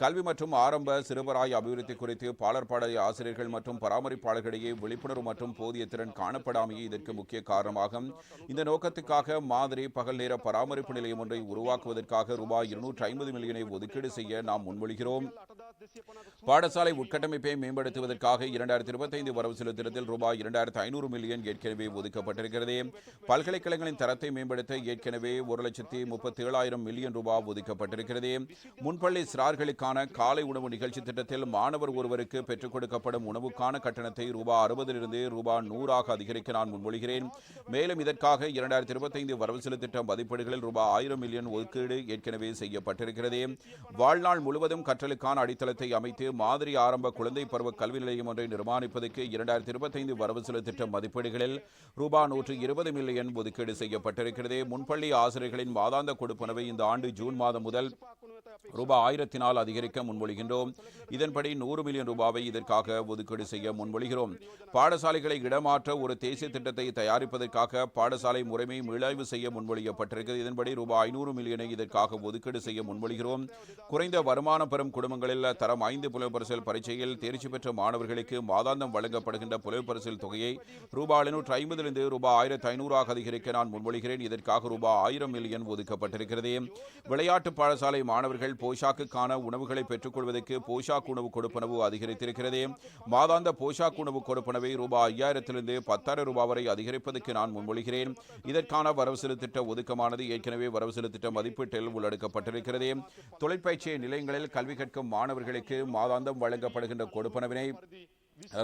கல்வி மற்றும் ஆரம்ப சிறுவராய் அபிவிருத்தி குறித்து பாலர்பாடை ஆசிரியர்கள் மற்றும் பராமரிப்பாளர்களிடையே விழிப்புணர்வு மற்றும் போதிய திறன் காணப்படாமையே இதற்கு முக்கிய காரணமாகும். இந்த நோக்கத்துக்காக மாதிரி பகல் நேர பராமரிப்பு நிலையம் ஒன்றை உருவாக்குவதற்காக ரூபாய் இருநூற்றி ஐம்பது மில்லியனை ஒதுக்கீடு செய்ய நாம் முன்மொழிகிறோம் பாடசாலை உட்கட்டமைப்பை மேம்படுத்துவதற்காக இரண்டாயிரத்தி இருபத்தைந்து வரவு செலுத்திடத்தில் ரூபாய் இரண்டாயிரத்து ஐநூறு மில்லியன் ஏற்கனவே ஒதுக்கப்பட்டிருக்கிறது. பல்கலைக்கழகங்களின் தரத்தை மேம்படுத்த ஏற்கனவே ஒரு லட்சத்தி முப்பத்தி ஏழாயிரம் மில்லியன் ரூபாய் ஒதுக்கப்பட்டிருக்கிறது. முன்பள்ளி சிறார்களுக்கான காலை உணவு நிகழ்ச்சி திட்டத்தில் மாணவர் ஒருவருக்கு பெற்றுக் கொடுக்கப்படும் உணவுக்கான கட்டணத்தை ரூபாய் அறுபதிலிருந்து ரூபாய் நூறாக அதிகரிக்க நான் முன்மொழிகிறேன். மேலும் இதற்காக இரண்டாயிரத்தி இருபத்தைந்து வரவு செலுத்திட்ட மதிப்பீடுகளில் ரூபாய் ஆயிரம் மில்லியன் ஒதுக்கீடு ஏற்கனவே செய்யப்பட்டிருக்கிறது. வாழ்நாள் முழுவதும் கற்றலுக்கான அடித்தளத்தை அமைத்து மாதிரி ஆரம்ப குழந்தை பருவ கல்வி நிலையம் ஒன்றை நிர்மாணிப்பதற்கு இரண்டாயிரத்தி இருபத்தைந்து வரவு திட்ட மதிப்பீடுகளில் ரூபாய் நூற்று இருபது மில்லியன் ஒதுக்கீடு செய்யப்பட்டிருக்கிறது. முன்பள்ளி ஆசிரியர்களின் மாதாந்த கொடுப்பனவை இந்த ஆண்டு ஜூன் மாதம் முதல் ரூபாய் ஆயிரத்தினால் அதிகரிக்க முன்மொழிகின்றோம். இதன்படி நூறு மில்லியன் ரூபாவை இதற்காக ஒதுக்கீடு செய்ய முன்மொழிகிறோம். பாடசாலைகளை இடமாற்ற ஒரு தேசிய திட்டத்தை தயாரிப்பதற்காக பாடசாலை முறைமை மீளாய்வு செய்ய முன்மொழியப்பட்டிருக்கிறது. இதன்படி ரூபாய் ஐநூறு மில்லியனை இதற்காக ஒதுக்கீடு செய்ய முன்மொழிகிறோம். குறைந்த வருமானம் பெறும் குடும்பங்களில் தரம் ஐந்து புலப்பரிசல் பரீட்சையில் தேர்ச்சி பெற்ற மாணவர்களுக்கு மாதாந்தம் வழங்கப்படுகின்ற புலப்பரிசல் தொகையை ரூபாய் எழுநூற்று ஐம்பதிலிருந்து ரூபாய் ஆயிரத்தி ஐநூறாக அதிகரிக்க நான் முன்மொழிகிறேன். இதற்காக ரூபாய் ஆயிரம் மில்லியன் ஒதுக்கப்பட்டிருக்கிறது. விளையாட்டு பாடசாலை மாணவர்கள் போஷாக்குக்கான உணவுகளை பெற்றுக்கொள்வதற்கு போஷாக் உணவு கொடுப்பனவு அதிகரித்திருக்கிறது. மாதாந்த போஷாக் உணவு கொடுப்பனவை ரூபாய் ஐயாயிரத்திலிருந்து பத்தாயிரம் ரூபாய் வரை அதிகரிப்பதற்கு நான் முன்மொழிகிறேன். இதற்கான வரவு செலுத்திட்ட ஒதுக்கமானது ஏற்கனவே வரவு செலுத்திட்ட மதிப்பீட்டில் உள்ளடக்கப்பட்டிருக்கிறது. தொழிற்பயிற்சி நிலையங்களில் கல்வி கற்கும் மாணவர்களுக்கு மாதாந்தம் வழங்கப்படுகின்ற கொடுப்பனவினை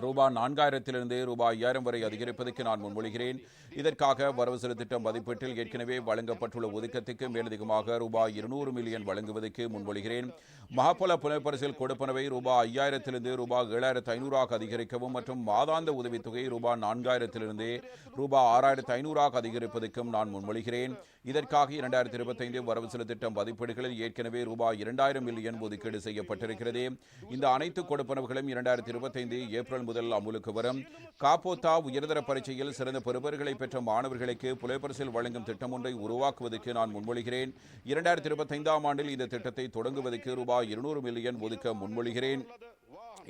ரூபாய் நான்காயிரத்திலிருந்து ரூபாய் ஐயாயிரம் வரை அதிகரிப்பதற்கு நான் முன்மொழிகிறேன். இதற்காக வரவு செலுத்திட்ட மதிப்பீட்டில் ஏற்கனவே வழங்கப்பட்டுள்ள ஒதுக்கத்துக்கு மேலதிகமாக ரூபாய் இருநூறு மில்லியன் வழங்குவதற்கு முன்மொழிகிறேன். மகாபல புனர்பரிசில் கொடுப்பனவை ரூபாய் ஐயாயிரத்திலிருந்து ரூபாய் ஏழாயிரத்து ஐநூறாக அதிகரிக்கவும் மற்றும் மாதாந்த உதவித்தொகை ரூபாய் நான்காயிரத்திலிருந்து ரூபாய் ஆறாயிரத்து ஐநூறாக அதிகரிப்பதற்கும் நான் முன்மொழிகிறேன். இதற்காக இரண்டாயிரத்தி இருபத்தைந்து வரவு செலுத்திட்ட மதிப்பீடுகளில் ஏற்கனவே ரூபாய் இரண்டாயிரம் மில்லியன் ஒதுக்கீடு செய்யப்பட்டிருக்கிறது. இந்த அனைத்து கொடுப்பனவுகளும் இரண்டாயிரத்தி இருபத்தைந்து ஏப்ரல் முதல் அமுலுக்கு வரும். காப்போத்தா உயர்தர பரீட்சையில் சிறந்த பெறுபர்களை பெற்ற மாணவர்களுக்கு புலைப்பரிசில் வழங்கும் திட்டம் ஒன்றை உருவாக்குவதற்கு நான் முன்மொழிகிறேன். இரண்டாயிரத்தி இருபத்தைந்தாம் ஆண்டில் இந்த திட்டத்தை தொடங்குவதற்கு ரூபாய் இருநூறு மில்லியன் ஒதுக்க முன்மொழிகிறேன்.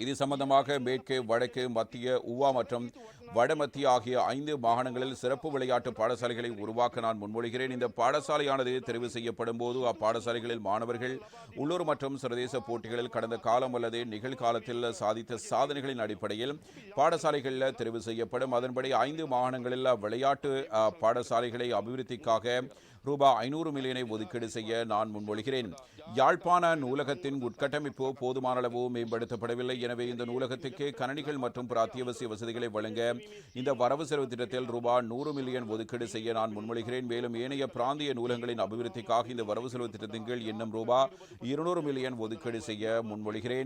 இது சம்பந்தமாக மேற்கு வடக்கு மத்திய உவா மற்றும் வடமத்திய ஆகிய ஐந்து மாகாணங்களில் சிறப்பு விளையாட்டு பாடசாலைகளை உருவாக்க நான் முன்மொழிகிறேன். இந்த பாடசாலையானது தெரிவு செய்யப்படும் போது அப்பாடசாலைகளில் மாணவர்கள் உள்ளூர் மற்றும் சர்வதேச போட்டிகளில் கடந்த காலம் அல்லது நிகழ்காலத்தில் சாதித்த சாதனைகளின் அடிப்படையில் பாடசாலைகளில் தெரிவு செய்யப்படும். அதன்படி ஐந்து மாகாணங்களில் விளையாட்டு பாடசாலைகளை அபிவிருத்திக்காக ரூபாய் ஐநூறு மில்லியனை ஒதுக்கீடு செய்ய நான் முன்மொழிகிறேன். யாழ்ப்பாண நூலகத்தின் உட்கட்டமைப்பு போதுமான அளவு மேம்படுத்தப்படவில்லை. எனவே இந்த நூலகத்துக்கு கணனிகள் மற்றும் பிற அத்தியாவசிய வசதிகளை வழங்க இந்த வரவு செலவு திட்டத்தில் ரூபாய் நூறு மில்லியன் ஒதுக்கீடு செய்ய நான் முன்மொழிகிறேன். மேலும் ஏனைய பிராந்திய நூலகங்களின் அபிவிருத்திக்காக இந்த வரவு செலவு திட்டத்தின் கீழ் இன்னும் ரூபாய் இருநூறு மில்லியன் ஒதுக்கீடு செய்ய முன்மொழிகிறேன்.